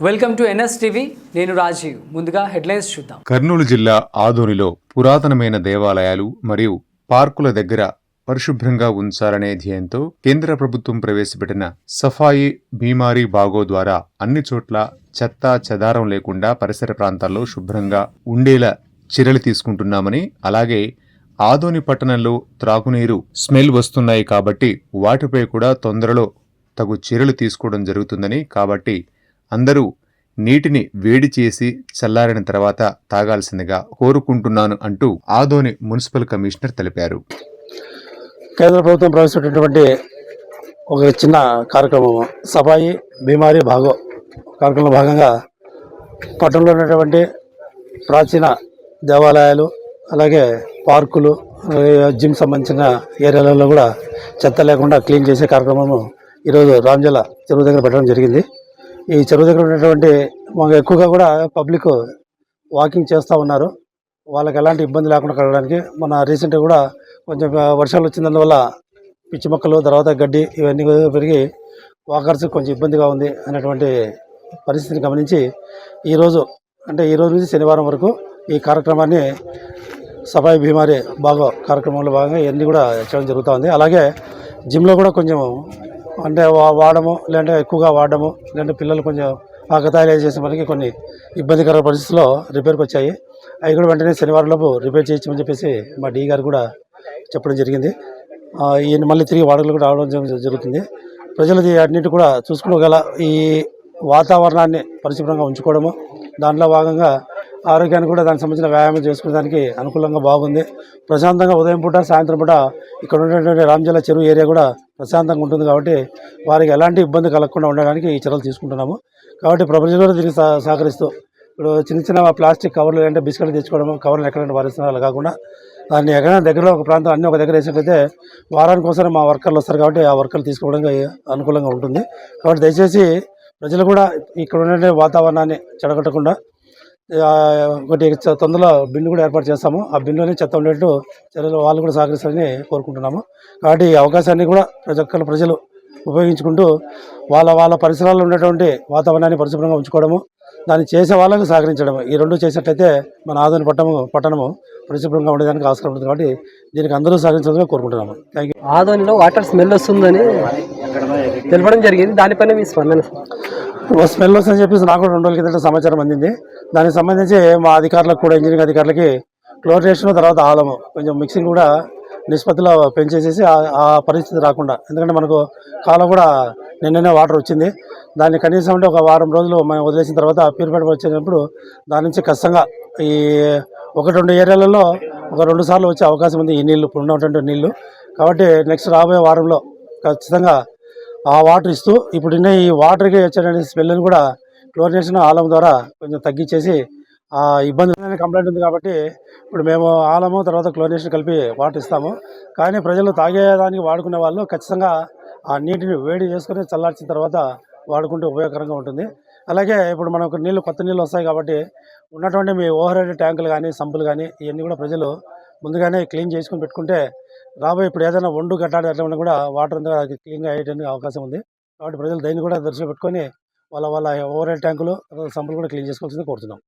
Welcome to NS TV నేను రాజీవ్. ముందుగా headlines చూద్దాం. కర్నూలు జిల్లా ఆదోనిలో పురాతనమైన దేవాలయాలు మరియు పార్కుల దగ్గర పరిశుభ్రంగా ఉంచాలనే ధ్యేయంతో కేంద్ర ప్రభుత్వం ప్రవేశపెట్టిన సఫాయి బీమారీ బాగో ద్వారా అన్ని చోట్ల చెత్త చెదారం లేకుండా పరిసర ప్రాంతాల్లో శుభ్రంగా ఉండేలా చర్యలు తీసుకుంటున్నామని అలాగే ఆదోని పట్టణంలో త్రాగునీరు స్మెల్ వస్తున్నాయి కాబట్టి వాటిపై కూడా తొందరలో తగు చర్యలు తీసుకోవడం జరుగుతుందని కాబట్టి అందరూ నీటిని వేడి చేసి చల్లారిన తర్వాత తాగాల్సిందిగా కోరుకుంటున్నాను అంటూ ఆదోని మున్సిపల్ కమిషనర్ తెలిపారు. కేంద్ర ప్రభుత్వం ప్రవేశపెట్టినటువంటి ఒక చిన్న కార్యక్రమం సఫాయి బీమారీ భాగో కార్యక్రమంలో భాగంగా పట్టణంలో ఉన్నటువంటి ప్రాచీన దేవాలయాలు అలాగే పార్కులు జిమ్ సంబంధించిన ఏరియాలలో కూడా చెత్త లేకుండా క్లీన్ చేసే కార్యక్రమము ఈరోజు రామ్జల చెరువు దగ్గర పెట్టడం జరిగింది. ఈ చెరువు దగ్గర ఉన్నటువంటి మాకు ఎక్కువగా కూడా పబ్లిక్ వాకింగ్ చేస్తూ ఉన్నారు. వాళ్ళకి ఎలాంటి ఇబ్బంది లేకుండా కలగడానికి మన రీసెంట్గా కూడా కొంచెం వర్షాలు వచ్చినందువల్ల పిచ్చి మొక్కలు తర్వాత గడ్డి ఇవన్నీ పెరిగి వాకర్స్ కొంచెం ఇబ్బందిగా ఉంది అనేటువంటి పరిస్థితిని గమనించి ఈరోజు అంటే ఈ రోజు నుంచి శనివారం వరకు ఈ కార్యక్రమాన్ని సఫాయి భీమారి బాగా కార్యక్రమంలో భాగంగా ఇవన్నీ కూడా చేయడం జరుగుతూ ఉంది. అలాగే జిమ్లో కూడా కొంచెం అంటే వా- వాడము లేదంటే ఎక్కువగా వాడము లేదంటే పిల్లలు కొంచెం ఆకతాయిలు చేసే మనకి కొన్ని ఇబ్బందికర పరిస్థితుల్లో రిపేర్కి వచ్చాయి. అవి కూడా వెంటనే శనివారం లోపు రిపేర్ చేయించమని చెప్పేసి మా డీ గారు కూడా చెప్పడం జరిగింది. ఈయన మళ్ళీ తిరిగి వాడకలు కూడా రావడం జరుగుతుంది. ప్రజలది అన్నింటి కూడా చూసుకోగల ఈ వాతావరణాన్ని పరిశుభ్రంగా ఉంచుకోవడము దాంట్లో భాగంగా ఆరోగ్యానికి కూడా దానికి సంబంధించిన వ్యాయామం చేసుకోవడానికి అనుకూలంగా బాగుంది. ప్రశాంతంగా ఉదయం పూట సాయంత్రం పూట ఇక్కడ ఉన్నటువంటి రామజల చెరువు ఏరియా కూడా ప్రశాంతంగా ఉంటుంది కాబట్టి వారికి ఎలాంటి ఇబ్బంది కలగకుండా ఉండడానికి ఈ చర్యలు తీసుకుంటున్నాము. కాబట్టి ప్రపంచం కూడా దీనికి సహ- సహకరిస్తూ ఇప్పుడు చిన్న చిన్న ప్లాస్టిక్ కవర్లు అంటే బిస్కెట్లు తెచ్చుకోవడం కవర్లు ఎక్కడైనా వారిస్తున్నారు అలా కాకుండా దాన్ని ఎక్కడైనా దగ్గరలో ఒక ప్రాంతం అన్ని ఒక దగ్గర వేసినట్లయితే వారానికి ఒకసారి మా వర్కర్లు వస్తారు కాబట్టి ఆ వర్కర్లు తీసుకోవడానికి అనుకూలంగా ఉంటుంది. కాబట్టి దయచేసి ప్రజలు కూడా ఇక్కడ ఉన్న వాతావరణాన్ని చెడగొట్టకుండా ఒకటి తొందరలో బిన్ను కూడా ఏర్పాటు చేస్తాము. ఆ బిన్నులోనే చెత్త ఉండేట్టు చర్యలు వాళ్ళు కూడా సహకరిస్తారని కోరుకుంటున్నాము. కాబట్టి ఈ అవకాశాన్ని కూడా ప్రతి ఒక్కరు ప్రజలు ఉపయోగించుకుంటూ వాళ్ళ వాళ్ళ పరిసరాల్లో ఉన్నటువంటి వాతావరణాన్ని పరిశుభ్రంగా ఉంచుకోవడము దాన్ని చేసే వాళ్ళకు సహకరించడం ఈ రెండు చేసినట్లయితే మన ఆదోని పట్టణము పట్టణము పరిశుభ్రంగా ఉండేదానికి ఆస్కారం ఉంటుంది కాబట్టి దీనికి అందరూ సహకరించాలని కోరుకుంటున్నాము. థ్యాంక్ యూ ఆదోనిలో వాటర్ స్మెల్ వస్తుందని తెలపడం జరిగింది. దానిపైన మీ స్పందన స్మెల్ వస్తుందని చెప్పేసి నాకు కూడా రెండు రోజుల కిందట సమాచారం అందింది. దానికి సంబంధించి మా అధికారులకు కూడా ఇంజనీరింగ్ అధికారులకి క్లోరేషన్ తర్వాత ఆలము కొంచెం మిక్సింగ్ కూడా నిష్పత్తిలో పెంచేసేసి ఆ- పరిస్థితి రాకుండా. ఎందుకంటే మనకు కాలం కూడా నిన్ననే వాటర్ వచ్చింది. దాన్ని కనీసం అంటే ఒక వారం రోజులు మనం వదిలేసిన తర్వాత ప్యూరిఫైడ్ వచ్చినప్పుడు దాని నుంచి ఖచ్చితంగా ఈ ఒక రెండు ఏరియాలలో ఒక రెండు సార్లు వచ్చే అవకాశం ఉంది ఈ నీళ్ళు ఇప్పుడు ఉన్నటువంటి నీళ్ళు కాబట్టి నెక్స్ట్ రాబోయే వారంలో ఖచ్చితంగా ఆ వాటర్ ఇస్తూ ఇప్పుడున్న ఈ వాటర్కి వచ్చేటువంటి స్మెల్ని కూడా క్లోరినేషన్ ఆలం ద్వారా కొంచెం తగ్గించేసి ఆ ఇబ్బంది కంప్లైంట్ ఉంది కాబట్టి ఇప్పుడు మేము ఆలము తర్వాత క్లోరినేషన్ కలిపి వాటర్ ఇస్తాము. కానీ ప్రజలు తాగేదానికి వాడుకునే వాళ్ళు ఖచ్చితంగా ఆ నీటిని వేడి చేసుకుని చల్లార్చిన తర్వాత వాడుకుంటే ఉపయోగకరంగా ఉంటుంది. అలాగే ఇప్పుడు మనకు నీళ్ళు కొత్త నీళ్ళు వస్తాయి కాబట్టి ఉన్నటువంటి మీ ఓవర్ హెడ్ ట్యాంకులు కానీ సంపులు కానీ ఇవన్నీ కూడా ప్రజలు ముందుగానే క్లీన్ చేసుకొని పెట్టుకుంటే రాబోయే ఇప్పుడు ఏదైనా వండు గడ్డాడు అట్లా ఉన్నా కూడా వాటర్ అంతా క్లీన్గా అయ్యేటానికి అవకాశం ఉంది. కాబట్టి ప్రజలు దీన్ని కూడా దృష్టిలో పెట్టుకొని వాళ్ళ వాళ్ళ ఓవర్ ట్యాంకులు సంపులు కూడా క్లీన్ చేసుకోవాల్సింది కోరుతున్నాం.